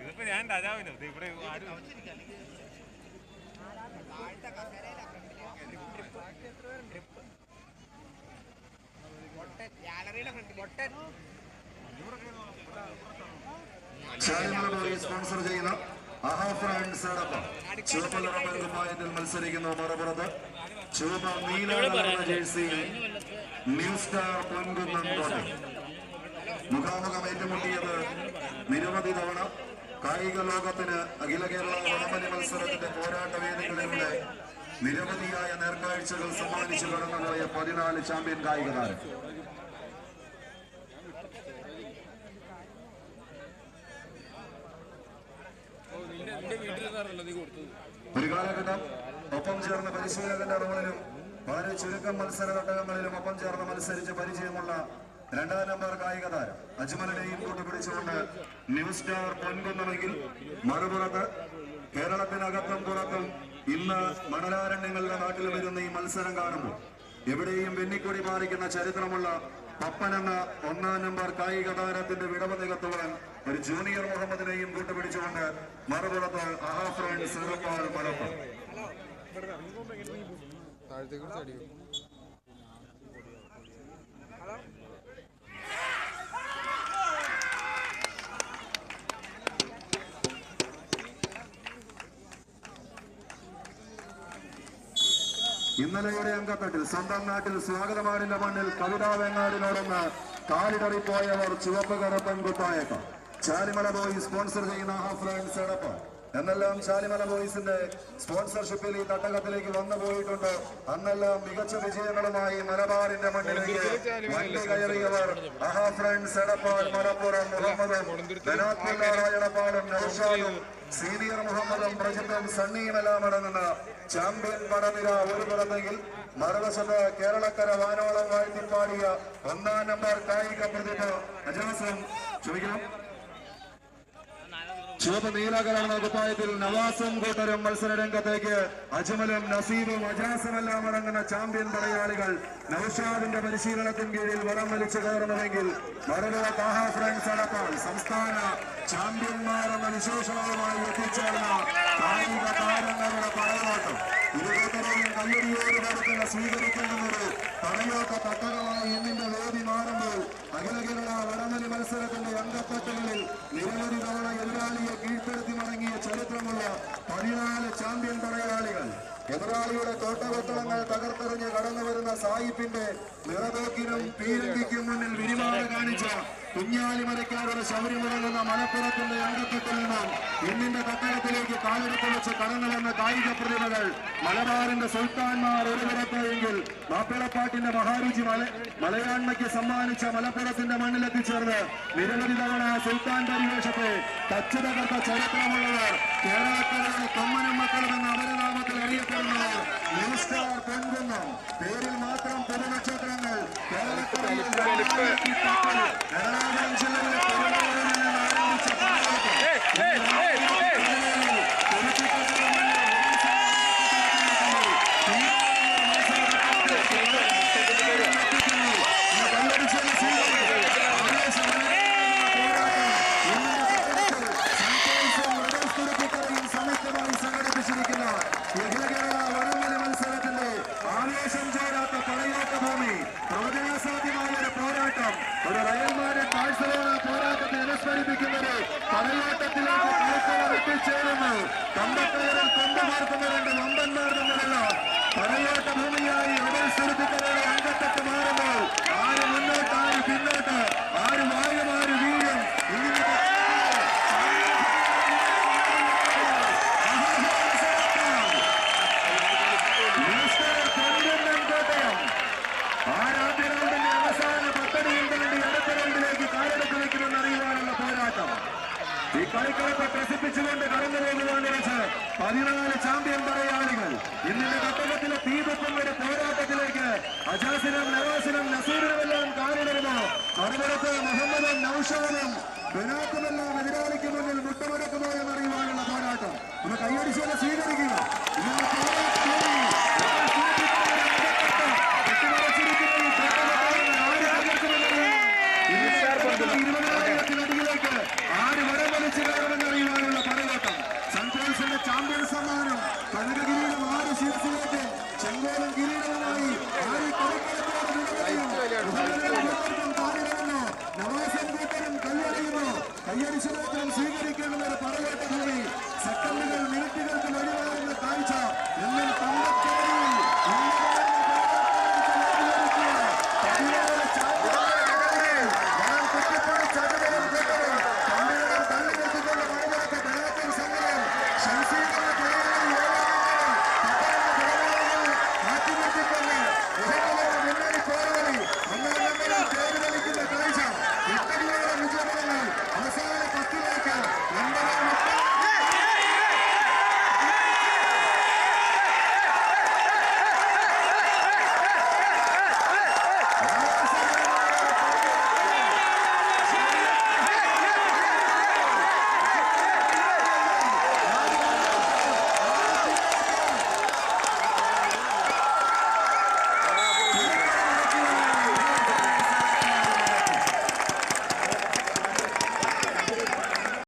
ഇതിപ്പോ ഞാൻ രാജാവിനോ. ഇത് ഇവിടെ ആരും സ്പോൺസർ ചെയ്യുന്ന അഹാ ഫ്രാൻസ് അടക്കം ചുവപ്പ് നിറം കുപ്പായത്തിൽ മത്സരിക്കുന്ന മറുപുറത്ത്. ചുവപ്പ് നീല ജേഴ്സിയിൽ. ന്യൂ സ്റ്റാർ പൊൻകുന്നം കോട്ടയം മുഖാമുഖം ഏറ്റുമുട്ടിയത് നിരവധി തവണ കായിക ലോകത്തിന് അഖില കേരള വടംവലി മത്സരത്തിന്റെ പോരാട്ട വേദികളിലൂടെ നിരവധിയായ നേർക്കാഴ്ചകൾ സമ്മാനിച്ചു കടന്നുപോയ പതിനാല് ചാമ്പ്യൻ കായിക താരം ഒരു കാലഘട്ടം ഒപ്പം ചേർന്ന പരിശീലകന്റെ റോളിലും വളരെ ചുരുക്കം മത്സര ഘട്ടങ്ങളിലും ഒപ്പം ചേർന്ന് മത്സരിച്ച് പരിചയമുള്ള രണ്ടാം നമ്പർ കായിക താരം അജ്മലിനെയും കൂട്ടുപിടിച്ചുകൊണ്ട് ന്യൂസ് സ്റ്റാർ പൊൻകുന്നമെങ്കിൽ മറുപുറത്ത് കേരളത്തിനകത്തും പുറത്തും ഇന്ന് മണലാരണ്യങ്ങളുടെ നാട്ടിൽ വരുന്ന ഈ മത്സരം കാണുമ്പോൾ എവിടെയും വെന്നിക്കൊടി പാലിക്കുന്ന ചരിത്രമുള്ള പപ്പൻ എന്ന ഒന്നാം നമ്പർ കായിക താരത്തിന്റെ വിടവ് നികത്തുവാൻ ഒരു ജൂനിയർ മുഹമ്മദിനെയും കൂട്ടുപിടിച്ചുകൊണ്ട് മറുപുറത്ത് അഹാ ഫ്രണ്ട് ഉറപ്പാൾ മലപ്പം താഴത്തേക്ക് ചടിക്കും ഇന്നലെയുടെ അങ്കത്തട്ടിൽ സ്വന്തം നാട്ടിൽ സ്വാഗതമാടിന്റെ മണ്ണിൽ കവിതാ വെങ്ങാടിനോടൊന്ന് കാലിടറിപ്പോയവർ ചുവപ്പ് കറുപ്പൻ കുപ്പായേക്കാം ചാലിമല ബോയ് സ്പോൺസർ ചെയ്യുന്ന ഹാഫ് ലൈൻസ് അടപ്പ് എന്നെല്ലാം ശാലിമല ബോയ്സിന്റെ സ്പോൺസർഷിപ്പിൽ ഈ തട്ടകത്തിലേക്ക് വന്നു പോയിട്ടുണ്ട്. അന്നെല്ലാം മികച്ച വിജയങ്ങളുമായി മലബാറിന്റെ മണ്ണിലേക്ക് വണ്ടി കയറിയവർ അഹാ ഫ്രണ്ട്സ് എടപ്പാൾ മലപ്പുറം മുഹമ്മദും എടപ്പാളും നൌഷാദും സീനിയർ മുഹമ്മദും പ്രജിത്തും സണ്ണിയുമെല്ലാം അടങ്ങുന്ന ചാമ്പ്യൻ പടനിര ഒരു പുറത്തെങ്കിൽ മറുവശത്ത് കേരളക്കര വാനോളം വാഴ്ത്തിപ്പാടിയ ഒന്നാം നമ്പർ കായിക പ്രതിഭ അജാസം ക്ഷമിക്കണം. ചുവപ്പ് നീല അഭിപ്രായത്തിൽ നവാസും കൂട്ടരും മത്സര രംഗത്തേക്ക്. അജ്മലും നസീബും അജാസുമെല്ലാം അടങ്ങുന്ന ചാമ്പ്യൻ പടയാളികൾ നൌഷാദിന്റെ പരിശീലനത്തിന് കീഴിൽ വളം വലിച്ചു കയറുന്നുവെങ്കിൽ മറുപുറ താഹ അടക്കം സംസ്ഥാന ചാമ്പ്യന്മാർ എന്ന വിശേഷണവുമായി എത്തിച്ചേർന്ന കായിക താരങ്ങളുടെ പടയോട്ടം. ഇരുകൂട്ടരെയും കയ്യടിയോട് നടത്തുന്ന സ്വീകരിക്കുന്നതൊരു പടയോട്ട തട്ടകമായി ഇന്നിന്റെ വേദി മാറുമ്പോൾ അഖില കേരള വടമലി മത്സരത്തിന്റെ അംഗത്തട്ടുകളിൽ നിരവധി തവണ എതിരാളിയെ കീഴ്പ്പെടുത്തി മടങ്ങിയ ചരിത്രമുള്ള പതിനാല് ചാമ്പ്യൻ പടയാളികൾ എതിരാളിയുടെ കോട്ടകൊത്തളങ്ങൾ തകർത്തെറിഞ്ഞ് കടന്നു വരുന്ന സായിപ്പിന്റെ നിറവേക്കിനും പീരങ്കിക്കും മുന്നിൽ വിരിമാല കാണിച്ച കുഞ്ഞാലിമലക്കാരുടെ ശബരിമലകുന്ന മലപ്പുറത്തിന്റെ അംഗത്വത്തിൽ നിന്നും ഇന്നിന്റെ പട്ടണത്തിലേക്ക് കാലെടുത്ത് വെച്ച് കടന്നു കായിക പ്രതിഭകൾ മലബാറിന്റെ സുൽത്താൻമാർ ഒരു മാപ്പിളപ്പാട്ടിന്റെ മഹാരുചി മല മലയാണ്മയ്ക്ക് സമ്മാനിച്ച മലപ്പുറത്തിന്റെ മണ്ണിലെത്തിച്ചേർന്ന് നിരവധി തവണ സുൽത്താൻ പരിവേഷത്തെ തച്ചു തകർത്ത ചരിത്രമുള്ളവർ കേരളക്കാരുടെ കമ്മനും മക്കളും എന്ന അപരനാമത്തിൽ അറിയപ്പെടുന്നവർ ന്യൂ സ്റ്റാർ പൊൻകുന്നം പേരിൽ മാത്രം പൊതുനക്ഷത്രങ്ങൾ കേരളക്കരയിൽ രണ്ടായിരത്തി പത്തിൽ എറണാകുളം ജില്ലയിലെ out of America. ഈ കളിക്കളത്തെ ത്രസിപ്പിച്ചുകൊണ്ട് കടന്നു പോകുവാൻ വെച്ച് പതിനാല് ചാമ്പ്യൻ പടയാളികൾ. ഇന്നലെ കട്ടകത്തിലെ തീപൊപ്പം ഒരു പോരാട്ടത്തിലേക്ക് അജാസിനും നവാസിനും നസീറിനുമെല്ലാം കാലിടുന്നു മറുപടത്ത് മുഹമ്മദും നൌഷാദും ബിനാത്തുമെല്ലാം എതിരാളിക്ക് മുന്നിൽ മുട്ടമുടക്കുമോ എന്നറിയുവാനുള്ള പോരാട്ടം. ഒന്ന് കൈയടിച്ചോടെ സ്വീകരിക്കുക. കനകഗിരിയുടെ നാല് സീറ്റ്സിലേക്ക് ചെങ്കോലം കിരീടവുമായി ആര് കളിക്കളത്തോട് നവാസൻ കൂട്ടരും കല്ലറിയുന്നു കയ്യടിച്ചു സ്വീകരിക്കേണ്ടത്